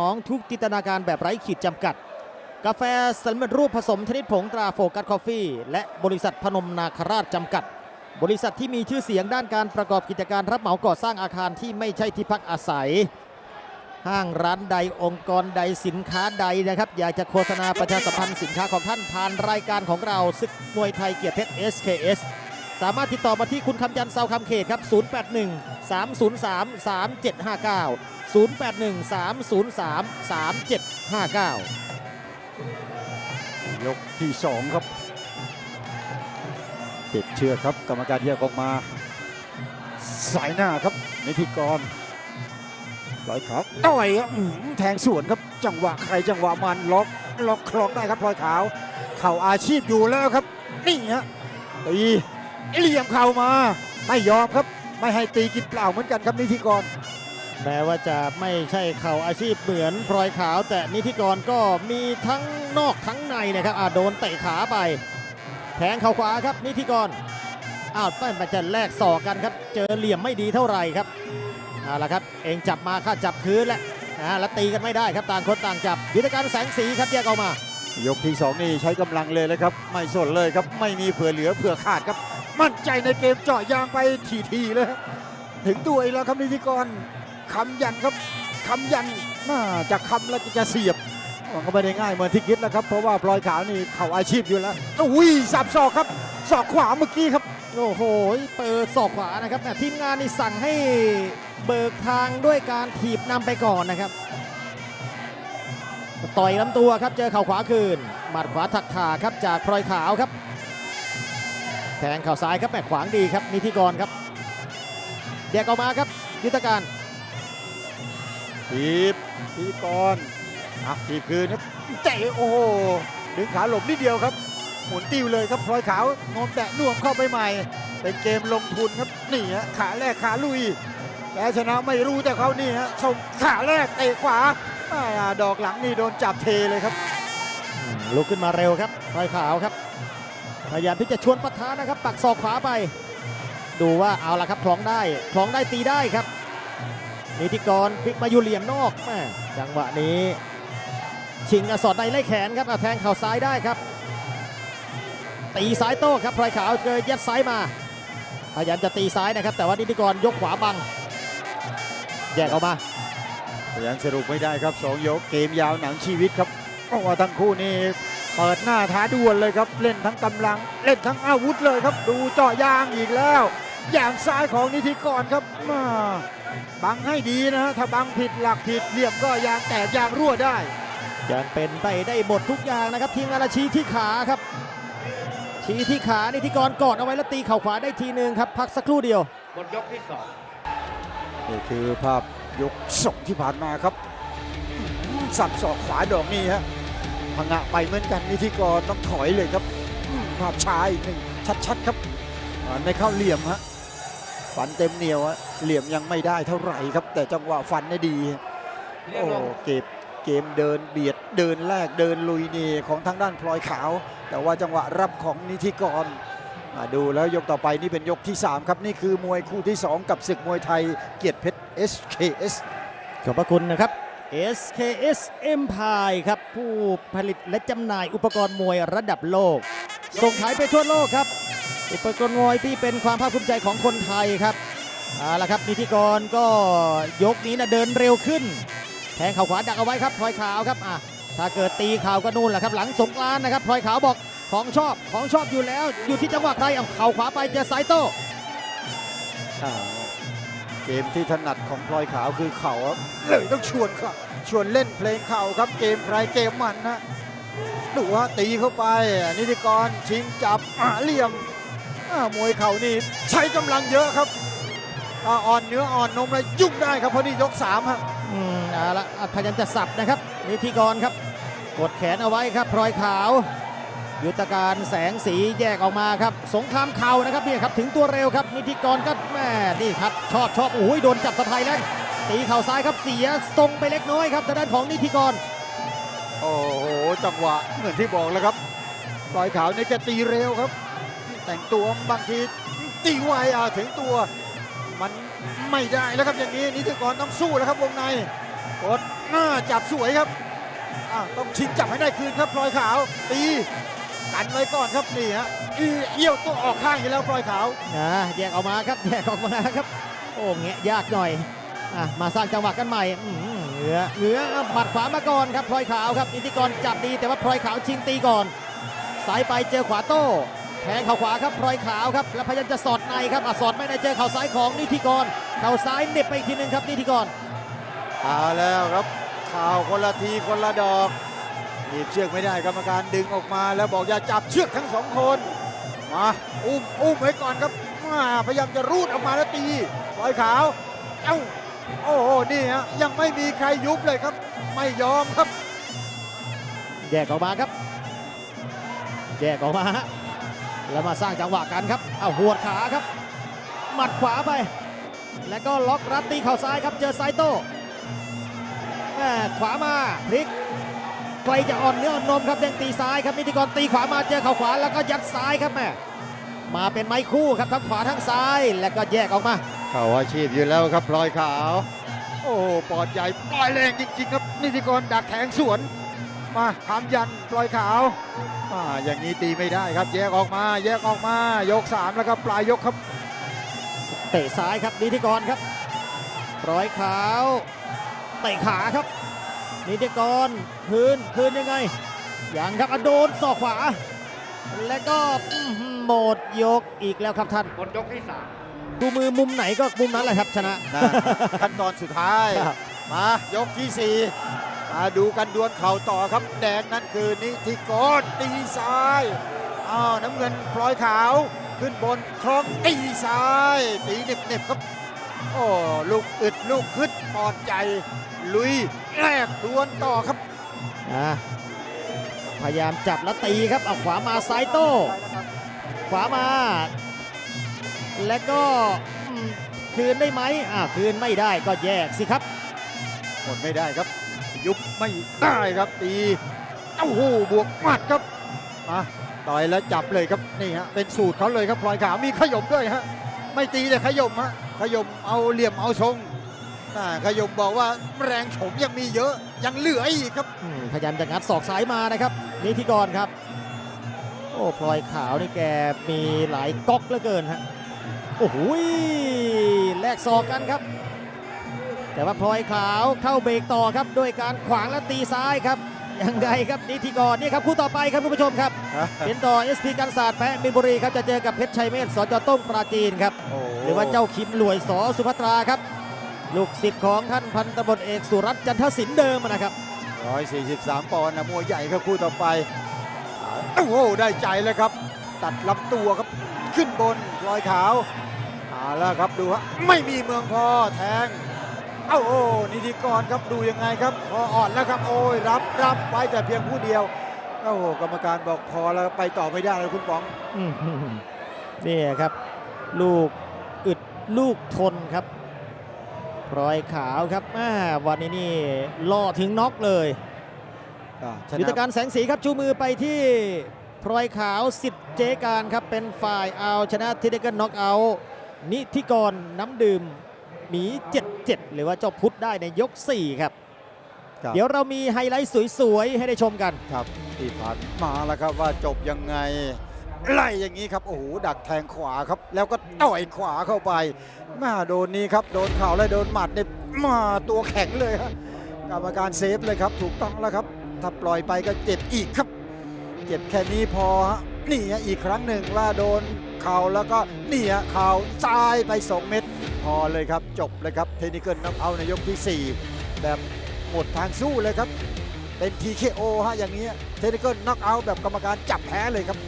น้องทุกจินตนาการแบบไร้ขีดจำกัด กาแฟสำเร็จรูปผสมชนิดผงตราโฟกัสคอฟฟี่ และบริษัทพนมนาคราชจำกัด บริษัทที่มีชื่อเสียงด้านการประกอบกิจการรับเหมาก่อสร้างอาคารที่ไม่ใช่ที่พักอาศัย ห้างร้านใดองค์กรใดสินค้าใดนะครับ อยากจะโฆษณาประชาสัมพันธ์สินค้าของท่านผ่านรายการของเราศึกมวยไทยเกียรติเพชร SKS สามารถติดต่อมาที่คุณคำยันเซาคำเขตครับ 081 303 3759 081 303 3759 ยกที่สองครับติดเชือกครับ กรรมการแยกออกมา สายหน้าครับนิธิกรลอยขาต่อยครับแทงสวนครับจังหวะใครจังหวะมันล็อกล็อกคล้องได้ครับพลอยขาว เข่าอาชีพอยู่แล้วครับนี่ฮะตี เหลี่ยมเข่ามา ไม่ยอมครับ ไม่ให้ตีกินเปล่าเหมือนกันครับนิธิกร แม้ว่าจะไม่ใช่เข่าอาชีพเหมือนพลอยขาว แต่นิธิกรก็มีทั้งนอกทั้งในนะครับอ่าโดนเตะขาไป แทงเข่าขวาครับ นิธิกรอ้าวไม่มาจะแลกศอกกันครับ เจอเหลี่ยมไม่ดีเท่าไหร่ครับเอาละครับเองจับมาข้าจับคืนแล้วอ่าแล้วตีกันไม่ได้ครับต่างคนต่างจับ ยุทธการแสงสีครับแยกออกมายกที่สองนี่ใช้กำลังเลยเลยครับ ไม่สนเลยครับ ไม่มีเผื่อเหลือเผื่อขาดครับ มั่นใจในเกมเจาะยางไปทีๆเลยถึงตัวอีกแล้วครับนิติกรคำยันครับคำยันน่าจะคำแล้วจะเสียบมันก็ไม่ได้ง่ายเหมือนที่คิดแล้วครับ เพราะว่าพลอยขาวนี่เข่าอาชีพอยู่แล้วอุ้ยสับศอกครับศอกขวาเมื่อกี้ครับโอ้โหเปิดศอกขวานะครับแหม่ทีมงานนี่สั่งให้เบิกทางด้วยการถีบนำไปก่อนนะครับ ต่อยลำตัวครับเจอเข่าขวาคืนหมัดขวาถักขาครับจากพลอยขาวครับ แทงเข่าซ้ายครับแหม่ขวางดีครับนิธิกรครับแยกออกมาครับ ยุทธการทีบทีบก่อนอะทีบคืนครับเตะโอ้โหดึงขาหลบนิดเดียวครับหมุนติ้วเลยครับพลอยขาวโนมแตะน่วมเข้าไปใหม่เป็นเกมลงทุนครับนี่ฮะขาแรกขาลุยแพ้ชนะไม่รู้แต่เขานี่ฮะส่งขาแรกเตะขวาอ่าดอกหลังนี่โดนจับเทเลยครับอืมลุกขึ้นมาเร็วครับพลอยขาวครับ พยายามที่จะชวนปะทะนะครับ ปักศอกขวาไป ดูว่าเอาละครับคล้องได้คล้องได้ตีได้ครับนิติกรพลิกมาอยู่เหลี่ยมนอกแม่จังหวะนี้ ชิงกระสอดในไล่แขนครับแทงเข่าซ้ายได้ครับ ตีซ้ายโต้ครับพลอยขาวเจอยัดซ้ายมาพยายามจะตีซ้ายนะครับ แต่ว่านิติกรยกขวาบัง แยกออกมายังสรุปไม่ได้ครับสองยกเกมยาวหนังชีวิตครับเพราะว่าทั้งคู่นี่ เปิดหน้าท้าดวลเลยครับ เล่นทั้งกำลัง เล่นทั้งอาวุธเลยครับ ดูเจาะยางอีกแล้ว อย่างซ้ายของนิธิกรครับมาบังให้ดีนะฮะถ้าบังผิดหลักผิดเหลี่ยมก็ยางแตกยางรั่วได้ยังเป็นไปได้หมดทุกอย่างนะครับ ทีมงานเราชี้ที่ขาครับ ชี้ที่ขานิติกรกอดเอาไว้แล้วตีเข่าขวาได้ทีหนึ่งครับ พักสักครู่เดียวหมดยกที่สองนี่คือภาพยกสองที่ผ่านมาครับ สับศอกขวาดอกนี้ฮะ พังะไปเหมือนกันนิธิกรต้องถอยเลยครับอืมภาพช้าอีกหนึ่งชัดๆครับอ่าไม่เข้าเหลี่ยมฮะฟันเต็มเหนียวฮะเหลี่ยมยังไม่ได้เท่าไหร่ครับ แต่จังหวะฟันได้ดีเรียกโอ้รวมเกมเกมเดินเบียดเดินแลกเดินลุยนี่ของทางด้านพลอยขาว แต่ว่าจังหวะรับของนิธิกรมาดูแล้วยกต่อไปนี่เป็นยกที่ 3 ครับ นี่คือมวยคู่ที่ 2 กับศึกมวยไทยเกียรติเพชร SKS ขอบพระคุณนะครับ SKS Empire ครับ ผู้ผลิตและจำหน่ายอุปกรณ์มวยระดับโลก ส่งขายไปทั่วโลกครับ อุปกรณ์มวยที่เป็นความภาคภูมิใจของคนไทยครับเอาละครับนิติกรก็ยกนี้นะเดินเร็วขึ้น แทงเข่าขวาดักเอาไว้ครับพลอยขาวครับอะถ้าเกิดตีเข่าก็นู่นแหละครับหลังสงกรานนะครับพลอยขาวบอกของชอบของชอบอยู่แล้ว อยู่ที่จังหวะใครเอาเข่าขวาไปเจอสายโต้ เกมที่ถนัดของพลอยขาวคือเข่าครับเลยต้องชวนครับชวนเล่นเพลงเข่าครับเกมใครเกมมันนะดูว่าตีเข้าไป นิติกรชิงจับอ่าเหลี่ยมอ่ามวยเข่านี่ใช้กำลังเยอะครับอ่าอ่อนเนื้ออ่อนนมเลยยุ่งได้ครับเพราะนี่ยกสามฮะอืมเอาละอะพยายามจะสับนะครับนิธิกรครับกดแขนเอาไว้ครับพลอยขาว ยุทธการแสงสีแยกออกมาครับ สงครามเข่านะครับนี่ครับถึงตัวเร็วครับนิธิกรก็แม่นี่ครับชอบชอบโอ้ยโดนจับสะพายแล้วตีเข่าซ้ายครับเสียทรงไปเล็กน้อยครับทางด้านของนิธิกร โอ้โหจังหวะเหมือนที่บอกแล้วครับลอยขาวนี่แกตีเร็วครับ แต่งตัวบางทีตีไวอะถึงตัวมันไม่ได้แล้วครับอย่างนี้นิติกรต้องสู้แล้วครับวงในกดหน้าจับสวยครับต้องชิงจับให้ได้คืนครับพลอยขาวตี กันไว้ก่อนครับนี่ฮะอีเอี้ยวตัวออกข้างอยู่แล้วพลอยขาวอ่าแยกออกมาครับแยกออกมาครับ โอ้แงะยากหน่อยอะมาสร้างจังหวะกันใหม่อื้อหือเหงือเหงือหมัดขวามาก่อนครับพลอยขาวครับนิติกรจับดีแต่ว่าพลอยขาวชิงตีก่อนสายไปเจอขวาโต้แทงเข่าขวาครับพลอยขาวครับ แล้วพยายามจะสอดในครับอะสอดไม่ได้เจอเข่าซ้ายของนิติกร เข่าซ้ายเหน็บไปอีกทีหนึงครับนิติกรเอาแล้วครับข่าวคนละทีคนละดอก หนีบเชือกไม่ได้กรรมการดึงออกมา แล้วบอกอย่าจับเชือกทั้งสองคนมาอุ้มอุ้มไว้ก่อนครับมาพยายามจะรูดออกมาแล้วตีลอยขาวเอ้าโอ้โหนี่ฮะยังไม่มีใครยุบเลยครับ ไม่ยอมครับ แยกออกมาครับ แยกออกมาฮะแล้วมาสร้างจังหวะกันครับเอาหัวขาครับ หมัดขวาไป แล้วก็ล็อกรัดตีเข่าซ้ายครับเจอไซโต้แม่ขวามาพลิก ไกลจะอ่อนเนื้ออ่อนนมครับเด้งตีซ้ายครับนิติกรตีขวามาเจอเข่าขวาแล้วก็ยัดซ้ายครับแม่มาเป็นไม้คู่ครับทั้งขวาทั้งซ้ายแล้วก็แยกออกมา เขาอาชีพอยู่แล้วครับพลอยขาว โอ้ปอดใหญ่ปล่อยแรงจริง ๆ ครับนิติกรดักแทงสวน มาขามยันปล่อยขาวอ่าอย่างนี้ตีไม่ได้ครับ แยกออกมา แยกออกมายกสามแล้วครับปลายยกครับ เตะซ้ายครับนิติกรครับร้อยขาวเตะขาครับ นิติกรคืนคืนยังไงยังครับอะโดนศอกขวา แล้วก็อื้อหือหมดยกอีกแล้วครับท่านบนยกที่สามดูมือมุมไหนก็มุมนั้นแหละครับชนะนะขั้นตอนสุดท้ายครับมายกที่สี่มาดูกันดวลเข่าต่อครับแดงนั่นคือนิติกรตีซ้ายอ้าวน้ำเงินพลอยขาวขึ้นบนคล้องตีซ้าย ตีเน็บๆครับโอ้ลูกอึดลูกขึ้นปอดใจ ลุยแลกดวลต่อครับอะพยายามจับแล้วตีครับเอาขวามาซ้ายโต้ ขวามา แล้วก็อืมคืนได้ไหมอ่าคืนไม่ได้ก็แยกสิครับหมดไม่ได้ครับ ยุบไม่ได้ครับตีเอ้าหูบวกหมัดครับมาต่อยแล้วจับเลยครับนี่ฮะเป็นสูตรเขาเลยครับพลอยขาวมีขยมด้วยฮะไม่ตีแต่ขยมฮะขยมเอาเหลี่ยมเอาทรงน่า ขยมบอกว่าแรงโฉมยังมีเยอะยังเหลืออีกครับอืมพยายามจะงัดศอกซ้ายมานะครับนิธิกรครับ โอ้พลอยขาวนี่แกมีหลายก๊อกเหลือเกินฮะโอ้โหยแลกศอกกันครับ แต่ว่าพลอยขาวเข้าเบรกต่อครับ ด้วยการขวางและตีซ้ายครับยังไงครับนิธิกรนี่ครับคู่ต่อไปครับคุณผู้ชมครับเป็นต่อ SP กันศาสตร์แพะมินบุรีครับจะเจอกับเพชรชัยเมธสจต้งปราจีนครับโอ้หรือว่าเจ้าคิมหลวยสอสุภัตราครับ ลูกศิษย์ของท่านพันตำรวจเอกสุรัตน์จันทศิลป์เดิมนะครับ143 ปอนด์นะมวยใหญ่ครับคู่ต่อไปโอ้โหได้ใจเลยครับ ตัดลำตัวครับขึ้นบนพลอยขาวเอาแล้วครับดูฮะไม่มีเมืองพอแทงเอ้าโอ้นิติกรครับดูยังไงครับพออ่อนแล้วครับโอ้ยรับรับไว้แต่เพียงผู้เดียวโอ้โหกรรมการบอกพอแล้วไปต่อไม่ได้แล้วคุณป๋องอื้อหือนี่ครับ ลูกอึดลูกทนครับ พลอยขาวครับแม่วันนี้นี่ล่อถึงน็อกเลยชนะยุทธการแสงสีครับชูมือไปที่พลอยขาวสิทธิ์เจการครับเป็นฝ่ายเอาชนะทิเดกันน็อกเอาท์นิธิกรน้ำดื่มหมี77 หรือว่าเจ้าพุทธได้ในยก 4 ครับครับเดี๋ยวเรามีไฮไลท์สวยๆ ให้ได้ชมกันครับที่ผ่านมาแล้วครับว่าจบยังไง ไล่อย่างนี้ครับโอ้โหดักแทงขวาครับ แล้วก็ต่อยขวาเข้าไปมาโดนนี้ครับโดนเข่าและโดนหมัดเนี่ยมาตัวแข็งเลยครับกรรมการเซฟเลยครับ ถูกต้องแล้วครับถ้าปล่อยไปก็เจ็บอีกครับ เจ็บแค่นี้พอฮะนี่ฮะอีกครั้งหนึ่งว่าโดนเข่าแล้วก็นี่ฮะเข่าซ้ายไป 2 เม็ดพอเลยครับจบเลยครับเทคนิคเกิลนับเอาในยกที่ 4 แบบหมดทางสู้เลยครับเป็น TKO ฮะอย่างนี้เทคนิคเกิลน็อกเอาท์แบบกรรมการจับแพ้เลยครับ